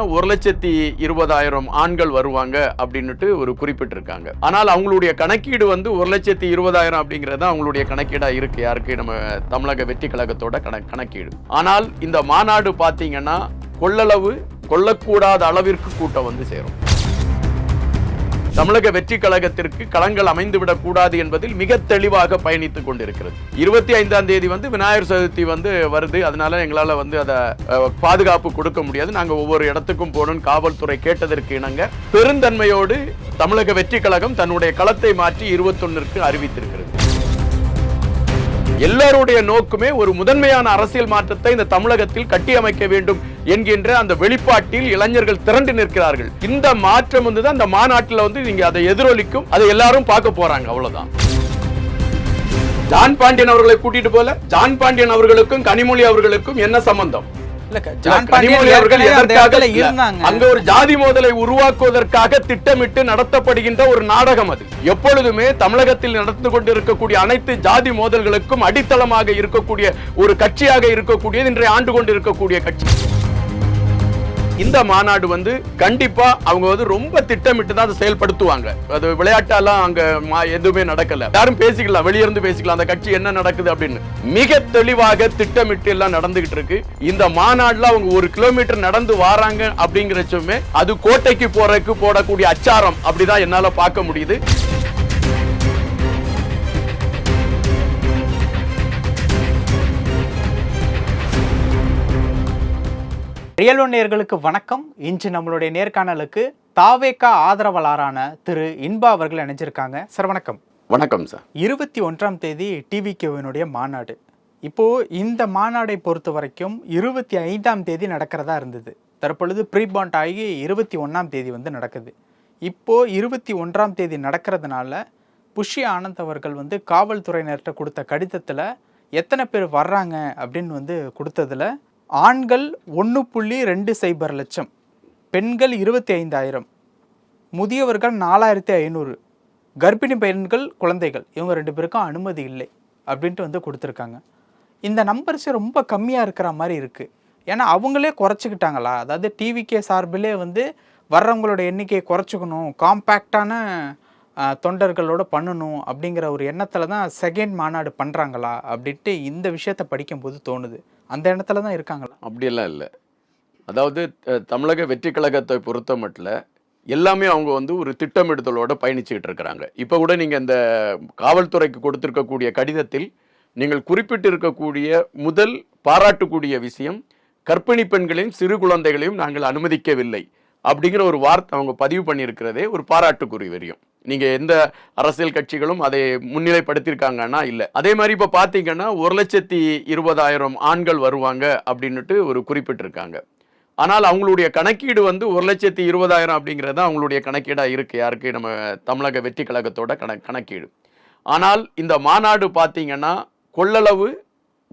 ஒரு லட்சத்தி இருபதாயிரம் ஆண்கள் வருவாங்க அப்படின்னுட்டு ஒரு குறிப்பிட்டிருக்காங்க. ஆனால் அவங்களுடைய கணக்கீடு வந்து ஒரு லட்சத்தி இருபதாயிரம் அப்படிங்கிறது அவங்களுடைய கணக்கீடா இருக்கு. யாருக்கு? நம்ம தமிழக வெற்றி கழகத்தோட கண கணக்கீடு. ஆனால் இந்த மாநாடு பார்த்தீங்கன்னா கொள்ளளவு கொள்ளக்கூடாத அளவிற்கு கூட்டம் வந்து சேரும். தமிழக வெற்றி கழகத்திற்கு களங்கள் அமைந்துவிடக் கூடாது என்பதில் மிக தெளிவாக பயணித்துக் கொண்டிருக்கிறது. இருபத்தி ஐந்தாம் தேதி வந்து விநாயகர் சதுர்த்தி வந்து வருது. அதனால எங்களால வந்து அதை பாதுகாப்பு கொடுக்க முடியாது. நாங்க ஒவ்வொரு இடத்துக்கும் போகணும் காவல்துறை கேட்டதற்கு இணங்க பெருந்தன்மையோடு தமிழக வெற்றி கழகம் தன்னுடைய களத்தை மாற்றி இருபத்தொன்னிற்கு அறிவித்திருக்கிறது. எல்லாருடைய நோக்குமே ஒரு முதன்மையான அரசியல் மாற்றத்தை இந்த தமிழகத்தில் கட்டியமைக்க வேண்டும் என்கின்ற அந்த வெளிப்பாட்டில் இளைஞர்கள் திரண்டு நிற்கிறார்கள். இந்த மாற்றம் வந்து அந்த மாநாட்டில் வந்து நீங்க அதை எதிரொலிக்கும். அதை எல்லாரும் பார்க்க போறாங்க. அவ்வளவுதான். ஜான் பாண்டியன் அவர்களை கூட்டிட்டு போல ஜான் பாண்டியன் அவர்களுக்கும் கனிமொழி அவர்களுக்கும் என்ன சம்பந்தம்? அங்க ஒரு ஜாதி மோதலை உருவாக்குவதற்காக திட்டமிட்டு நடத்தப்படுகின்ற ஒரு நாடகம் அது. எப்பொழுதுமே தமிழகத்தில் நடந்து கொண்டிருக்கக்கூடிய அனைத்து ஜாதி மோதல்களுக்கும் அடித்தளமாக இருக்கக்கூடிய ஒரு கட்சியாக இருக்கக்கூடியது இன்றைய ஆண்டு கொண்டு இருக்கக்கூடிய கட்சி. இந்த மாநாடு வந்து கண்டிப்பா அவங்க வந்து ரொம்ப திட்டமிட்டு தான் அதை செயல்படுத்துவாங்க. அது விளையாட்டெல்லாம் அங்க மா- எதுவுமே நடக்கல. யாரும் பேசிக்கலாம் வெளியிருந்து பேசிக்கலாம் அந்த கட்சி என்ன நடக்குது அப்படின்னு. மிக தெளிவாக திட்டமிட்டு எல்லாம் நடந்துகிட்டு இருக்கு. இந்த மாநாடுல அவங்க ஒரு கிலோமீட்டர் நடந்து வராங்க அப்படிங்கிறச்சுமே அது கோட்டைக்கு போறதுக்கு போடக்கூடிய அச்சாரம் அப்படிதான் என்னால பார்க்க முடியுது. ரியல் ஒன் நேயர்களுக்கு வணக்கம். இன்று நம்மளுடைய நேர்காணலுக்கு தாவேக்கா ஆதரவாளரான திரு இன்பா அவர்கள் இணைஞ்சிருக்காங்க. சார் வணக்கம். வணக்கம் சார். இருபத்தி ஒன்றாம் தேதி டிவிகேவினுடைய மாநாடு. இப்போ இந்த மாநாடை பொறுத்த வரைக்கும் இருபத்தி ஐந்தாம் தேதி நடக்கிறதா இருந்தது. தற்பொழுது ப்ரீபாண்ட் ஆகி இருபத்தி ஒன்றாம் தேதி வந்து நடக்குது. இப்போ இருபத்தி ஒன்றாம் தேதி நடக்கிறதுனால புஷி ஆனந்த் அவர்கள் வந்து காவல்துறையினர்கிட்ட கொடுத்த கடிதத்தில் எத்தனை பேர் வர்றாங்க அப்படின்னு வந்து கொடுத்ததுல ஆண்கள் ஒன்று புள்ளி ரெண்டு சைபர் லட்சம் பெண்கள் இருபத்தி ஐந்தாயிரம் முதியவர்கள் நாலாயிரத்தி ஐநூறு கர்ப்பிணி பெண்கள் குழந்தைகள். இவங்க ரெண்டு பேருக்கும் அனுமதி இல்லை அப்படின்ட்டு வந்து கொடுத்துருக்காங்க. இந்த நம்பர்ஸ் ரொம்ப கம்மியாக இருக்கிற மாதிரி இருக்குது ஏன்னா அவங்களே குறைச்சிக்கிட்டாங்களா? அதாவது டிவிகே சார்பிலே வந்து வர்றவங்களோட எண்ணிக்கையை குறைச்சிக்கணும் காம்பேக்டான தொண்டர்களோட பண்ணணும் அப்படிங்கிற ஒரு எண்ணத்தில் தான் செகண்ட் மாநாடு பண்ணுறாங்களா அப்படின்ட்டு இந்த விஷயத்தை படிக்கும்போது தோணுது. அந்த இடத்துல தான் இருக்காங்களா? அப்படியெல்லாம் இல்லை. அதாவது தமிழக வெற்றி கழகத்தை பொறுத்த மட்டும் எல்லாமே அவங்க வந்து ஒரு திட்டமிடுதலோட பயணிச்சுக்கிட்டு இருக்கிறாங்க. இப்போ கூட நீங்கள் இந்த காவல்துறைக்கு கொடுத்துருக்கக்கூடிய கடிதத்தில் நீங்கள் குறிப்பிட்டிருக்கக்கூடிய முதல் பாராட்டக்கூடிய விஷயம் கர்ப்பிணி பெண்களையும் சிறு குழந்தைகளையும் நாங்கள் அனுமதிக்கவில்லை. அப்படிங்கிற ஒரு வார்த்தை அவங்க பதிவு பண்ணியிருக்கிறதே ஒரு பாராட்டுக்குறி வரியும். நீங்க எந்த அரசியல் கட்சிகளும் அதை முன்னிலைப்படுத்தியிருக்காங்கன்னா இல்லை. அதே மாதிரி இப்ப பாத்தீங்கன்னா ஒரு லட்சத்தி இருபதாயிரம் ஆண்கள் வருவாங்க அப்படின்னுட்டு ஒரு குறிப்பிட்டிருக்காங்க. ஆனால் அவங்களுடைய கணக்கீடு வந்து ஒரு லட்சத்தி இருபதாயிரம் அப்படிங்கிறது தான் அவங்களுடைய கணக்கீடா இருக்கு. யாருக்கு? நம்ம தமிழக வெற்றி கழகத்தோட கண கணக்கீடு. ஆனால் இந்த மாநாடு பார்த்தீங்கன்னா கொள்ளளவு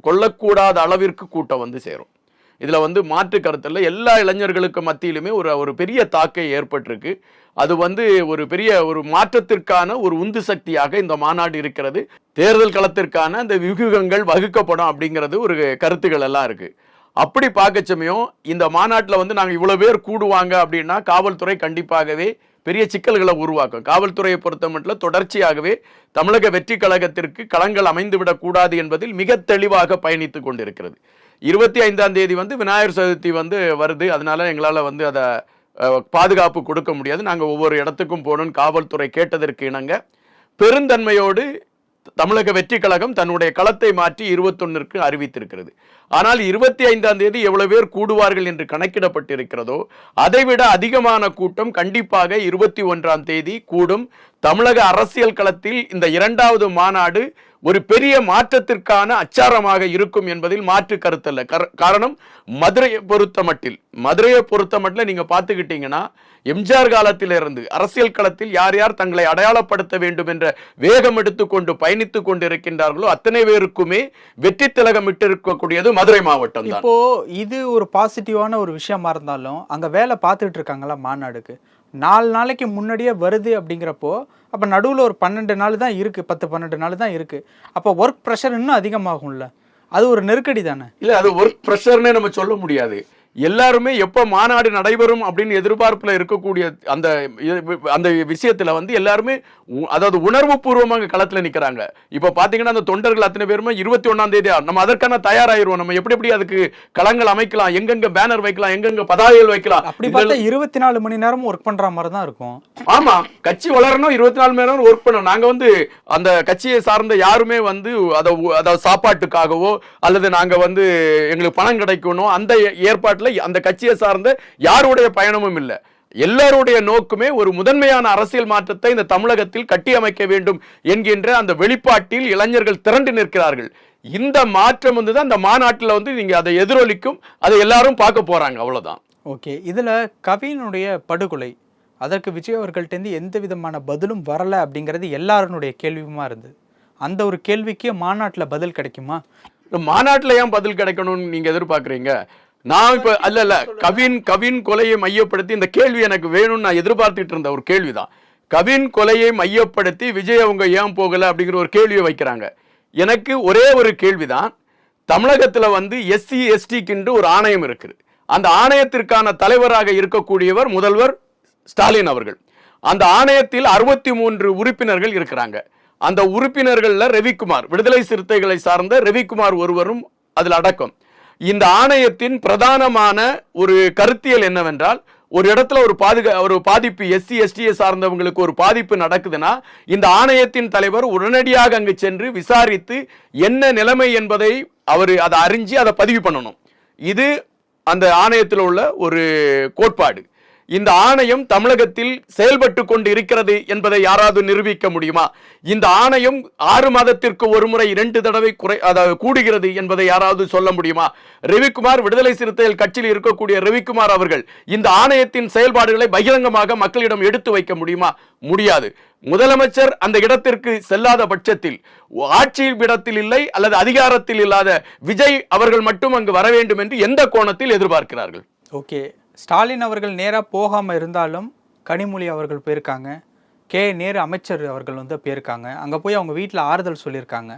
கொள்ளக்கூடாத அளவிற்கு கூட்டம் வந்து சேரும். இதில் வந்து மாற்று கருத்தில் எல்லா இளைஞர்களுக்கு மத்தியிலுமே ஒரு ஒரு பெரிய தாக்கை ஏற்பட்டிருக்கு. அது வந்து ஒரு பெரிய ஒரு மாற்றத்திற்கான ஒரு உந்து சக்தியாக இந்த மாநாடு இருக்கிறது. தேர்தல் களத்திற்கான அந்த வியூகங்கள் வகுக்கப்படும் அப்படிங்கிறது ஒரு கருத்துக்கள் எல்லாம் இருக்குது அப்படி பார்க்க சமயம் இந்த மாநாட்டில் வந்து நாங்கள் இவ்வளோ பேர் கூடுவாங்க அப்படின்னா காவல்துறை கண்டிப்பாகவே பெரிய சிக்கல்களை உருவாக்கும். காவல்துறையை பொறுத்த மட்டும் தொடர்ச்சியாகவே தமிழக வெற்றி கழகத்திற்கு களங்கள் அமைந்துவிடக்கூடாது என்பதில் மிக தெளிவாக பயணித்துக் கொண்டிருக்கிறது. இருபத்தி ஐந்தாம் தேதி வந்து விநாயகர் சதுர்த்தி வந்து வருது. அதனால எங்களால் வந்து அதை பாதுகாப்பு கொடுக்க முடியாது. நாங்கள் ஒவ்வொரு இடத்துக்கும் போகணும்னு காவல்துறை கேட்டதற்கு இணங்க பெருந்தன்மையோடு தமிழக வெற்றி கழகம் தன்னுடைய களத்தை மாற்றி இருபத்தொன்னிற்கு அறிவித்திருக்கிறது. ஆனால் இருபத்தி ஐந்தாம் தேதி எவ்வளவு பேர் கூடுவார்கள் என்று கணக்கிடப்பட்டிருக்கிறதோ அதைவிட அதிகமான கூட்டம் கண்டிப்பாக இருபத்தி ஒன்றாம் தேதி கூடும். தமிழக அரசியல் களத்தில் இந்த இரண்டாவது மாநாடு ஒரு பெரிய மாற்றத்திற்கான அச்சாரமாக இருக்கும் என்பதில் மாற்று கருத்தல்ல காரணம் மதுரையை பொறுத்த மட்டில் மதுரையை பொறுத்த மட்டில் நீங்க பார்த்துக்கிட்டீங்கன்னா எம்ஜிஆர் காலத்திலிருந்து அரசியல் களத்தில் யார் யார் தங்களை அடையாளப்படுத்த வேண்டும் என்ற வேகம் எடுத்துக்கொண்டு பயணித்துக் கொண்டிருக்கின்றார்களோ அத்தனை பேருக்குமே வெற்றி திலகம் இருக்கக்கூடியது மதுரை மாவட்டம் இப்போ இது ஒரு பாசிட்டிவான ஒரு விஷயமா இருந்தாலும் அங்க வேலை பார்த்துட்டு இருக்காங்களா மாநாடுக்கு? நாலு நாளைக்கு முன்னாடியே வருது அப்படிங்கிறப்போ அப்போ நடுவில் ஒரு பன்னெண்டு நாள் தான் இருக்குது பத்து பன்னெண்டு நாள் தான் இருக்குது அப்போ ஒர்க் ப்ரெஷர் இன்னும் அதிகமாகும்ல. அது ஒரு நெருக்கடி தானே? இல்லை அது ஒர்க் ப்ரெஷர்னே நம்ம சொல்ல முடியாது. எல்லாருமே எப்ப மாநாடு நடைபெறும் அப்படின்னு எதிர்பார்ப்புல இருக்கக்கூடிய அந்த அந்த விஷயத்துல வந்து எல்லாருமே அதாவது உணர்வு பூர்வமாக களத்துல நிக்கிறாங்க. இப்ப பாத்தீங்கன்னா அந்த தொண்டர்கள் அத்தனை பேருமே இருபத்தி ஒண்ணாம் தேதி நம்ம அதற்கான தயாராயிருவோம். நம்ம எப்படி எப்படி அதுக்கு களங்கள் அமைக்கலாம் எங்கெங்க பேனர் வைக்கலாம் எங்கெங்க பதாகைகள் வைக்கலாம். அப்படி பார்த்தா இருபத்தி நாலு மணி நேரமும் ஒர்க் பண்ற மாதிரி தான் இருக்கும். ஆமா கட்சி வளரணும் இருபத்தி நாலு மணி நேரம் ஒர்க் பண்ணணும். நாங்க வந்து அந்த கட்சியை சார்ந்த யாருமே வந்து அத அதாவது சாப்பாட்டுக்காகவோ அல்லது நாங்க வந்து எங்களுக்கு பணம் கிடைக்கணும் அந்த ஏ- ஏற்பாட்டுல அந்த கட்சியை சார்ந்த யாருடைய பயணமும் இல்லை. எல்லாருடைய நோக்குமே ஒரு முதன்மையான அரசியல் மாற்றத்தை இந்த தமிழகத்தில் கட்டியமைக்க வேண்டும் என்கின்ற அந்த வெளிப்பாட்டில் இளைஞர்கள் திரண்டு நிற்கிறார்கள். இந்த மாற்றம் வந்து தான் இந்த மாநாட்டில் வந்து நீங்க அதை எதிரொலிக்கும் அதை எல்லாரும் பார்க்க போறாங்க. அவ்வளவுதான். ஓகே. இதுல கவினுடைய படுகொலை அதற்கு விஜய் அவர்கள்ட்டேருந்து எந்த விதமான பதிலும் வரல அப்படிங்கிறது எல்லாருடைய கேள்வியுமா இருந்தது? அந்த ஒரு கேள்விக்கு மாநாட்டுல பதில் கிடைக்குமா? மாநாட்டுல ஏன் பதில் கிடைக்கணும்னு நீங்க எதிர்பார்க்கறீங்க? நான் இப்ப அல்ல இல்ல கவின் கவின் கொலையை மையப்படுத்தி இந்த கேள்வி எனக்கு வேணும்னு நான் எதிர்பார்த்துட்டு இருந்த ஒரு கேள்விதான். கவின் கொலையை மையப்படுத்தி விஜய் அவங்க ஏன் போகல அப்படிங்கிற ஒரு கேள்வியை வைக்கிறாங்க. எனக்கு ஒரே ஒரு கேள்விதான். தமிழகத்துல வந்து எஸ்சி எஸ்டிக்கு ஒரு ஆணையம் இருக்குது. அந்த ஆணையத்திற்கான தலைவராக இருக்கக்கூடியவர் முதல்வர் ஸ்டாலின் அவர்கள். அந்த ஆணையத்தில் அறுபத்தி மூன்று உறுப்பினர்கள் இருக்கிறாங்க. அந்த உறுப்பினர்களில் ரவிக்குமார் விடுதலை சிறுத்தைகளை சார்ந்த ரவிக்குமார் ஒருவரும் அதில் அடக்கம். இந்த ஆணையத்தின் பிரதானமான ஒரு கருத்தியல் என்னவென்றால் ஒரு இடத்துல ஒரு பாதுகா ஒரு பாதிப்பு எஸ்சி எஸ்டியை சார்ந்தவங்களுக்கு ஒரு பாதிப்பு நடக்குதுன்னா இந்த ஆணையத்தின் தலைவர் உடனடியாக அங்கு சென்று விசாரித்து என்ன நிலைமை என்பதை அவர் அதை அறிஞ்சு அதை பதிவு பண்ணணும். இது அந்த ஆணையத்தில் உள்ள ஒரு கோட்பாடு. இந்த ஆணையம் தமிழகத்தில் செயல்பட்டு கொண்டு இருக்கிறது என்பதை யாராவது நிரூபிக்க முடியுமா? இந்த ஆணையம் ஆறு மாதத்திற்கு ஒரு முறை இரண்டு தடவை குறை அதாவது கூடுகிறது என்பதை யாராவது சொல்ல முடியுமா? ரவிக்குமார் விடுதலை சிறுத்தைகள் கட்சியில் இருக்கக்கூடிய ரவிக்குமார் அவர்கள் இந்த ஆணையத்தின் செயல்பாடுகளை பகிரங்கமாக மக்களிடம் எடுத்து வைக்க முடியுமா? முடியாது. முதலமைச்சர் அந்த இடத்திற்கு செல்லாத பட்சத்தில் ஆட்சி இடத்தில் இல்லை அல்லது அதிகாரத்தில் இல்லாத விஜய் அவர்கள் மட்டும் அங்கு வர வேண்டும் என்று எந்த கோணத்தில் எதிர்பார்க்கிறார்கள்? ஓகே. ஸ்டாலின் அவர்கள் நேரா போகாம இருந்தாலும் கனிமொழி அவர்கள் போயிருக்காங்க. கே. நேரு அமைச்சர் அவர்கள் வந்து போயிருக்காங்க. அங்க போய் அவங்க வீட்ல ஆறுதல் சொல்லியிருக்காங்க.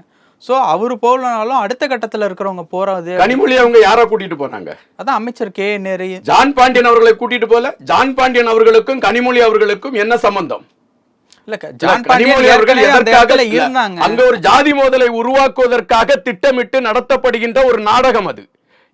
ஸோ அவர் போகலனாலும் அடுத்த கட்டத்துல இருக்கிறவங்க போறது. கனிமொழி அவங்க யாரா கூட்டிட்டு போனாங்க? அதான் அமைச்சர் கே. நேரு. ஜான் பாண்டியன் அவர்களை கூட்டிட்டு போல? ஜான் பாண்டியன் அவர்களுக்கும் கனிமொழி அவர்களுக்கும் என்ன சம்பந்தம்? அங்க ஒரு ஜாதி மோதலை உருவாக்குவதற்காக திட்டமிட்டு நடத்தப்படுகின்ற ஒரு நாடகம் அது.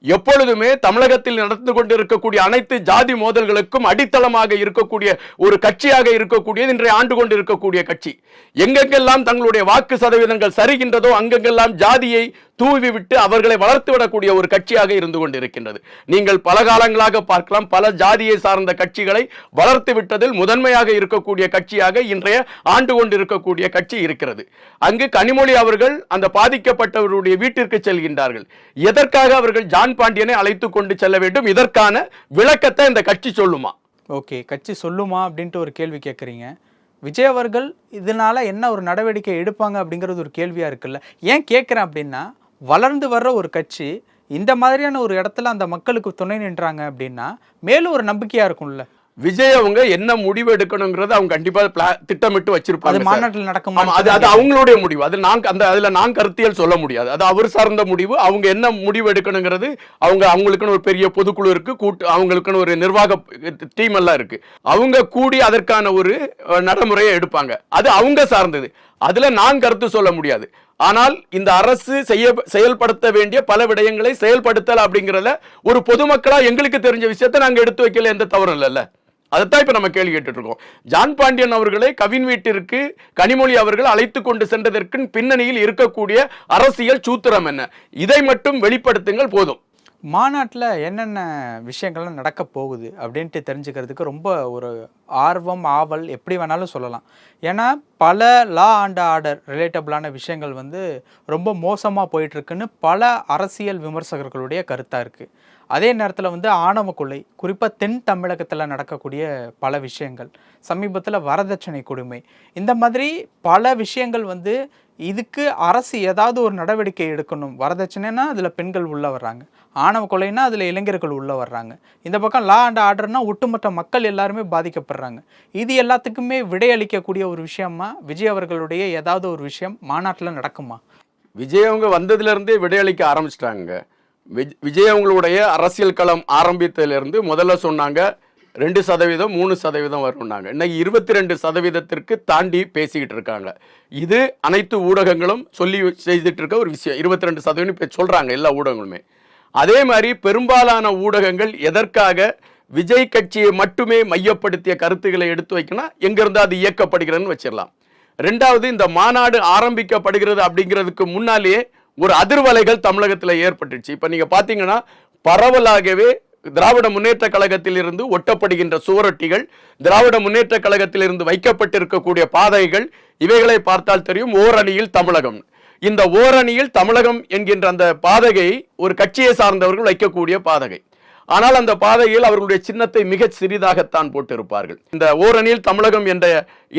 எப்பொழுதுமே தமிழகத்தில் நடந்து கொண்டிருக்கக்கூடிய அனைத்து ஜாதி மோதல்களுக்கும் அடித்தளமாக இருக்கக்கூடிய ஒரு கட்சியாக இருக்கக்கூடியது இன்றைய ஆண்டு கொண்டு இருக்கக்கூடிய கட்சி. எங்கெங்கெல்லாம் தங்களுடைய வாக்கு சதவீதங்கள் சரிகின்றதோ அங்கெங்கெல்லாம் ஜாதியை தூவி விட்டு அவர்களை வளர்த்து விடக்கூடிய ஒரு கட்சியாக இருந்து கொண்டிருக்கின்றது. நீங்கள் பல காலங்களாக பார்க்கலாம் பல ஜாதியை சார்ந்த கட்சிகளை வளர்த்து விட்டதில் முதன்மையாக இருக்கக்கூடிய கட்சியாக இன்றைய ஆண்டு கொண்டிருக்கக்கூடிய கட்சி இருக்கிறது. அங்கு கனிமொழி அவர்கள் அந்த பாதிக்கப்பட்டவருடைய வீட்டிற்கு செல்கின்றார்கள். எதற்காக அவர்கள் ஜான் பாண்டியனை அழைத்து கொண்டு செல்ல வேண்டும்? இதற்கான விளக்கத்தை இந்த கட்சி சொல்லுமா? ஓகே கட்சி சொல்லுமா அப்படின்ட்டு ஒரு கேள்வி கேட்குறீங்க விஜய் அவர்கள் இதனால என்ன ஒரு நடவடிக்கை எடுப்பாங்க அப்படிங்கிறது ஒரு கேள்வியா இருக்குல்ல. ஏன் கேட்குறேன் அப்படின்னா வளர்ந்து வர்ற ஒரு கட்சி இந்த மாதிரியான ஒரு இடத்துல அந்த மக்களுக்கு துணை நின்றாங்க அப்படின்னா மேலும் ஒரு நம்பிக்கையா இருக்கும்ல? விஜய் அவங்க என்ன முடிவு எடுக்கணுங்கிறத அவங்க கண்டிப்பா திட்டமிட்டு வச்சிருப்பாங்க சார். மாநாட்டில் நடக்குமா அது அது அவங்களுடைய முடிவு. அது நான் அந்த அதுல நான் கருத்தியல் சொல்ல முடியாது. அது அவர் சார்ந்த முடிவு. அவங்க என்ன முடிவு எடுக்கணுங்கிறது அவங்க அவங்களுக்குன்னு ஒரு பெரிய பொதுக்குழு இருக்கு. கூட்டு அவங்களுக்குன்னு ஒரு நிர்வாக டீம் எல்லாம் இருக்கு. அவங்க கூடி அதற்கான ஒரு நடைமுறையை எடுப்பாங்க. அது அவங்க சார்ந்தது. அதுல நான் கருத்து சொல்ல முடியாது. ஆனால் இந்த அரசு செய்ய செயல்படுத்த வேண்டிய பல விடயங்களை செயல்படுத்தல அப்படிங்கிறத ஒரு பொதுமக்களா எங்களுக்கு தெரிஞ்ச விஷயத்தை நாங்கள் எடுத்து வைக்கல எந்த தவறும் இல்லைல்ல. அதைத்தான் இப்போ நம்ம கேள்வி கேட்டுட்ருக்கோம். ஜான் பாண்டியன் அவர்களை கவின் வீட்டிற்கு கனிமொழி அவர்கள் அழைத்து கொண்டு சென்றதற்கு பின்னணியில் இருக்கக்கூடிய அரசியல் சூத்திரம் என்ன? இதை மட்டும் வெளிப்படுத்துங்கள் போதும். மாநாட்டில் என்னென்ன விஷயங்கள்லாம் நடக்க போகுது அப்படின்ட்டு தெரிஞ்சுக்கிறதுக்கு ரொம்ப ஒரு ஆர்வம் ஆவல் எப்படி வேணாலும் சொல்லலாம். ஏன்னா பல லா அண்ட் ஆர்டர் ரிலேட்டபிளான விஷயங்கள் வந்து ரொம்ப மோசமாக போயிட்டுருக்குன்னு பல அரசியல் விமர்சகர்களுடைய கருத்தாக இருக்குது அதே நேரத்தில் வந்து ஆணவ கொலை குறிப்பாக தென் தமிழகத்தில் நடக்கக்கூடிய பல விஷயங்கள் சமீபத்தில் வரதட்சணை கொடுமை இந்த மாதிரி பல விஷயங்கள் வந்து இதுக்கு அரசு ஏதாவது ஒரு நடவடிக்கை எடுக்கணும். வரதட்சணைன்னா அதில் பெண்கள் உள்ளே வர்றாங்க. ஆணவ கொலைனா அதில் இளைஞர்கள் உள்ளே வர்றாங்க. இந்த பக்கம் லா அண்ட் ஆர்டர்னா ஒட்டுமொத்த மக்கள் எல்லாருமே பாதிக்கப்படுறாங்க. இது எல்லாத்துக்குமே விடையளிக்கக்கூடிய ஒரு விஷயமா விஜய் அவர்களுடைய ஏதாவது ஒரு விஷயம் மாநாட்டில் நடக்குமா? விஜய் அவங்க வந்ததுலேருந்தே விடையளிக்க ஆரம்பிச்சிட்டாங்க. விஜ்- விஜய் அவங்களுடைய அரசியல் களம் ஆரம்பித்ததுலேருந்து முதல்ல சொன்னாங்க ரெண்டு சதவீதம் மூணு சதவீதம் வரும்னாங்க. இன்னைக்கு இருபத்தி ரெண்டு சதவீதத்திற்கு தாண்டி பேசிக்கிட்டு இருக்காங்க. இது அனைத்து ஊடகங்களும் சொல்லி செய்துட்டு இருக்க ஒரு விஷயம். இருபத்தி ரெண்டு சதவீதம் இப்போ சொல்கிறாங்க எல்லா ஊடகங்களுமே. அதே மாதிரி பெரும்பாலான ஊடகங்கள் எதற்காக விஜய் கட்சியை மட்டுமே மையப்படுத்திய கருத்துக்களை எடுத்து வைக்கணும் எங்கிருந்து அது இயக்கப்படுகிறதுன்னு வச்சிடலாம். ரெண்டாவது இந்த மாநாடு ஆரம்பிக்கப்படுகிறது அப்படிங்கிறதுக்கு முன்னாலேயே ஒரு அதிர்வலைகள் தமிழகத்தில் ஏற்பட்டுச்சு இப்போ நீங்கள் பார்த்தீங்கன்னா பரவலாகவே திராவிட முன்னேற்ற கழகத்திலிருந்து ஒட்டப்படுகின்ற சுவரொட்டிகள் திராவிட முன்னேற்ற கழகத்திலிருந்து வைக்கப்பட்டிருக்கக்கூடிய பாதைகள் இவைகளை பார்த்தால் தெரியும் ஓரணியில் தமிழகம். இந்த ஓரணியில் தமிழகம் என்கின்ற அந்த பாதகை ஒரு கட்சியை சார்ந்தவர்கள் வைக்கக்கூடிய பாதகை ஆனால் அந்த பாதையில் அவர்களுடைய சின்னத்தை மிகச் சிறிதாகத்தான் போட்டிருப்பார்கள். இந்த ஓரணியில் தமிழகம் என்ற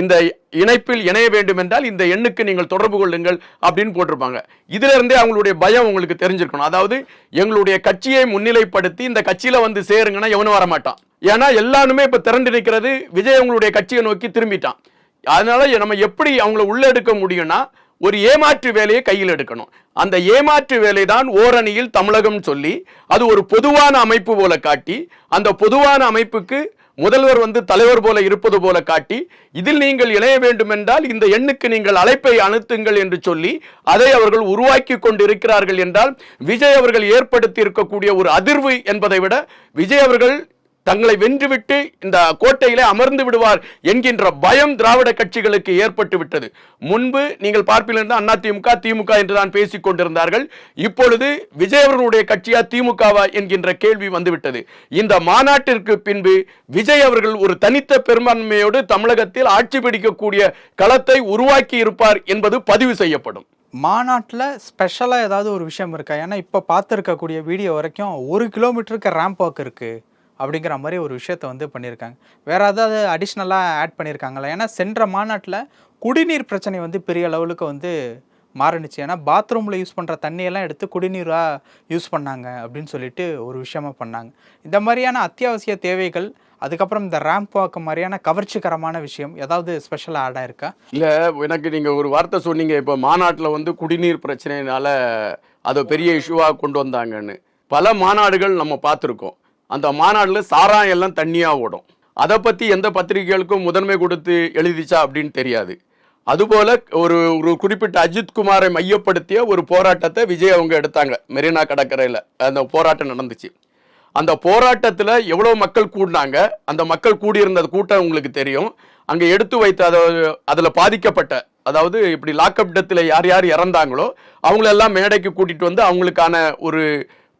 இந்த இணைப்பில் இணைய வேண்டும் என்றால் இந்த எண்ணுக்கு நீங்கள் தொடர்பு கொள்ளுங்கள் அப்படின்னு போட்டிருப்பாங்க. இதிலிருந்தே அவங்களுடைய பயம் உங்களுக்கு தெரிஞ்சிருக்கணும். அதாவது எங்களுடைய கட்சியை முன்னிலைப்படுத்தி இந்த கட்சியில வந்து சேருங்கன்னா எவனும் வரமாட்டான். ஏன்னா எல்லாருமே இப்ப திரண்டு நிற்கிறது. விஜய் அவங்களுடைய கட்சியை நோக்கி திரும்பிட்டான். அதனால நம்ம எப்படி அவங்கள உள்ளே எடுக்க முடியும்னா ஒரு ஏமாற்று வேலையை கையில் எடுக்கணும். அந்த ஏமாற்று வேலை தான் ஓரணியில் தமிழகம் சொல்லி அது ஒரு பொதுவான அமைப்பு போல காட்டி அந்த பொதுவான அமைப்புக்கு முதல்வர் வந்து தலைவர் போல இருப்பது போல காட்டி இதில் நீங்கள் இணைய வேண்டும் என்றால் இந்த எண்ணுக்கு நீங்கள் அழைப்பை அனுத்துங்கள் என்று சொல்லி அதை அவர்கள் உருவாக்கி கொண்டிருக்கிறார்கள் என்றால் விஜய் அவர்கள் ஏற்படுத்தி இருக்கக்கூடிய ஒரு அதிர்வு என்பதை விட விஜய் அவர்கள் தங்களை வென்றுவிட்டு இந்த கோட்டையிலே அமர்ந்து விடுவார் என்கின்ற பயம் திராவிட கட்சிகளுக்கு ஏற்பட்டு விட்டது. முன்பு நீங்கள் பார்ப்பிலிருந்து அண்ணா திமுக திமுக என்று தான் பேசிக் கொண்டிருந்தார்கள். இப்பொழுது விஜய் அவர்களுடைய கட்சியா திமுகவா என்கின்ற கேள்வி வந்துவிட்டது. இந்த மாநாட்டிற்கு பின்பு விஜய் அவர்கள் ஒரு தனித்த பெரும்பான்மையோடு தமிழகத்தில் ஆட்சி பிடிக்கக்கூடிய களத்தை உருவாக்கி இருப்பார் என்பது பதிவு செய்யப்படும். மாநாட்டில் ஸ்பெஷலாக ஏதாவது ஒரு விஷயம் இருக்கா? ஏன்னா இப்போ பார்த்துருக்கக்கூடிய வீடியோ வரைக்கும் ஒரு கிலோமீட்டருக்கு ரேம்ப் வாக் இருக்குது அப்படிங்கிற மாதிரி ஒரு விஷயத்த வந்து பண்ணியிருக்காங்க. வேற ஏதாவது அடிஷ்னலாக ஆட் பண்ணியிருக்காங்களா? ஏன்னா சென்ற மாநாட்டில் குடிநீர் பிரச்சனை வந்து பெரிய லெவலுக்கு வந்து மாறுனுச்சு. ஏன்னா பாத்ரூமில் யூஸ் பண்ணுற தண்ணியெல்லாம் எடுத்து குடிநீராக யூஸ் பண்ணாங்க அப்படின்னு சொல்லிட்டு ஒரு விஷயமா பண்ணாங்க. இந்த மாதிரியான அத்தியாவசிய தேவைகள் அதுக்கப்புறம் இந்த ரேம்ப் வாக் மாதிரியான கவர்ச்சிகரமான விஷயம் ஏதாவது ஸ்பெஷலாக ஆடாக இருக்கா இல்லை எனக்கு நீங்கள் ஒரு வார்த்தை சொன்னீங்க. இப்போ மாநாட்டில் வந்து குடிநீர் பிரச்சனையினால அதை பெரிய இஷ்யூவாக கொண்டு வந்தாங்கன்னு. பல மாநாடுகள் நம்ம பார்த்துருக்கோம். அந்த மாநாட்டில் சாராயம் எல்லாம் தண்ணியாக ஓடும். அதை பற்றி எந்த பத்திரிகைகளுக்கும் முதன்மை கொடுத்து எழுதிச்சா அப்படின்னு தெரியாது. அதுபோல் ஒரு ஒரு குறிப்பிட்ட அஜித் குமாரை மையப்படுத்திய ஒரு போராட்டத்தை விஜய் அவங்க எடுத்தாங்க மெரினா கடற்கரையில். அந்த போராட்டம் நடந்துச்சு. அந்த போராட்டத்தில் எவ்வளோ மக்கள் கூடினாங்க அந்த மக்கள் கூடியிருந்த கூட்டம் உங்களுக்கு தெரியும். அங்கே எடுத்து வைத்த அதை அதில் பாதிக்கப்பட்ட அதாவது இப்படி லாக்அப் டெத்தில் யார் யார் இறந்தாங்களோ அவங்களெல்லாம் மேடைக்கு கூட்டிகிட்டு வந்து அவங்களுக்கான ஒரு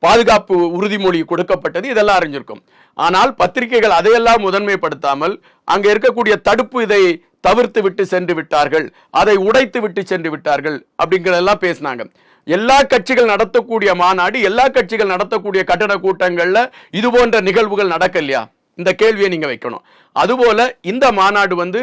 பாதுகாப்பு உறுதிமொழி கொடுக்கப்பட்டது இதெல்லாம் அறிஞ்சிருக்கும். ஆனால் பத்திரிகைகள் அதையெல்லாம் முதன்மைப்படுத்தாமல் அங்கே இருக்கக்கூடிய தடுப்பு இதை தவிர்த்து விட்டு சென்று விட்டார்கள் அதை உடைத்து விட்டு சென்று விட்டார்கள் அப்படிங்கிறதெல்லாம் பேசினாங்க. எல்லா கட்சிகள் நடத்தக்கூடிய மாநாடு எல்லா கட்சிகள் நடத்தக்கூடிய கட்டட கூட்டங்களில் இது போன்ற நிகழ்வுகள் நடக்கலையா? இந்த கேள்வியை நீங்கள் வைக்கணும். அதுபோல இந்த மாநாடு வந்து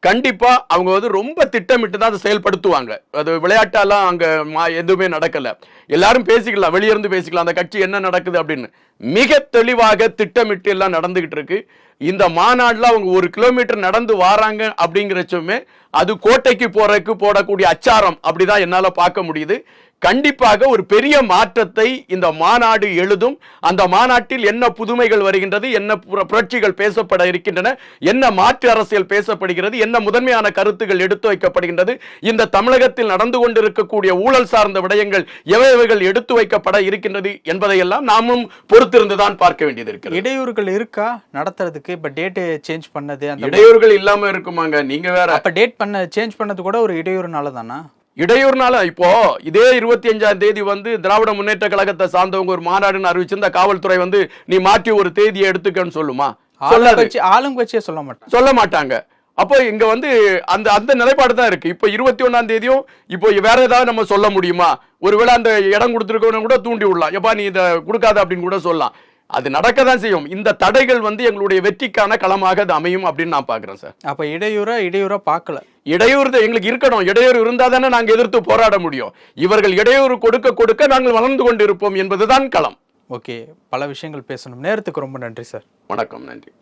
கண்டிப்பா அவங்க வந்து ரொம்ப திட்டமிட்டு தான் அதை செயல்படுத்துவாங்க. அது விளையாட்டெல்லாம் அங்க மா- எதுவுமே நடக்கல. எல்லாரும் பேசிக்கலாம் வெளியிருந்து பேசிக்கலாம் அந்த கட்சி என்ன நடக்குது அப்படின்னு. மிக தெளிவாக திட்டமிட்டு எல்லாம் நடந்துகிட்டு இருக்கு. இந்த மாநாடுல அவங்க ஒரு கிலோமீட்டர் நடந்து வராங்க அப்படிங்கிறச்சுமே அது கோட்டைக்கு போறதுக்கு போடக்கூடிய அச்சாரம் அப்படிதான் என்னால பார்க்க முடியுது. கண்டிப்பாக ஒரு பெரிய மாற்றத்தை இந்த மாநாடு எழுதும். அந்த மாநாட்டில் என்ன புதுமைகள் வருகின்றது என்ன புர- புரட்சிகள் பேசப்பட இருக்கின்றன என்ன மாற்று அரசியல் பேசப்படுகிறது என்ன முதன்மையான கருத்துகள் எடுத்து வைக்கப்படுகின்றது இந்த தமிழகத்தில் நடந்து கொண்டிருக்கக்கூடிய ஊழல் சார்ந்த விடயங்கள் எவைகள் எடுத்து வைக்கப்பட இருக்கின்றது என்பதையெல்லாம் நாமும் பொறுத்திருந்துதான் பார்க்க வேண்டியது இருக்கிறது. இடையூறுகள் இருக்கா? நடத்துறதுக்கு இப்ப டேட் சேஞ்ச் பண்ணது அந்த இடையூறுகள் இல்லாம இருக்குமாங்க நீங்க வேற. அப்ப டேட் பண்ண சேஞ்ச் பண்ணது கூட ஒரு இடையூறுனால தானா இடையூறுனால இப்போ இதே இருபத்தி அஞ்சாம் தேதி வந்து திராவிட முன்னேற்ற கழகத்தை சார்ந்தவங்க ஒரு மாநாடுன்னு அறிவிச்சிருந்த காவல்துறை வந்து நீ மாற்றி ஒரு தேதியை எடுத்துக்கன்னு சொல்லுமா? ஆளுங்கட்சி ஆளுங்கட்சியே சொல்ல மாட்டேன் சொல்ல மாட்டாங்க. அப்போ இங்க வந்து அந்த அந்த நிலைப்பாடு தான் இருக்கு. இப்போ இருபத்தி ஒண்ணாம் தேதியும் இப்போ வேற ஏதாவது நம்ம சொல்ல முடியுமா? ஒருவேளை அந்த இடம் கொடுத்துருக்கவங்க கூட தூண்டி விடலாம். எப்பா நீ இதை கொடுக்காத அப்படின்னு கூட சொல்லலாம். அது நடக்க தான் செய்யும். இந்த தடைகள் வந்து எங்களுடைய வெற்றிக்கான களமாக அது அமையும் அப்படின்னு நான் பாக்குறேன் சார். அப்ப இடையூற இடையூறா பார்க்கல. இடையூறு எங்களுக்கு இருக்கணும். இடையூறு இருந்தா தானே நாங்க எதிர்த்து போராட முடியும். இவர்கள் இடையூறு கொடுக்க கொடுக்க நாங்கள் வளர்ந்து கொண்டிருப்போம் என்பதுதான் களம். ஓகே பல விஷயங்கள் பேசணும். நேரத்துக்கு ரொம்ப நன்றி சார். வணக்கம் நன்றி.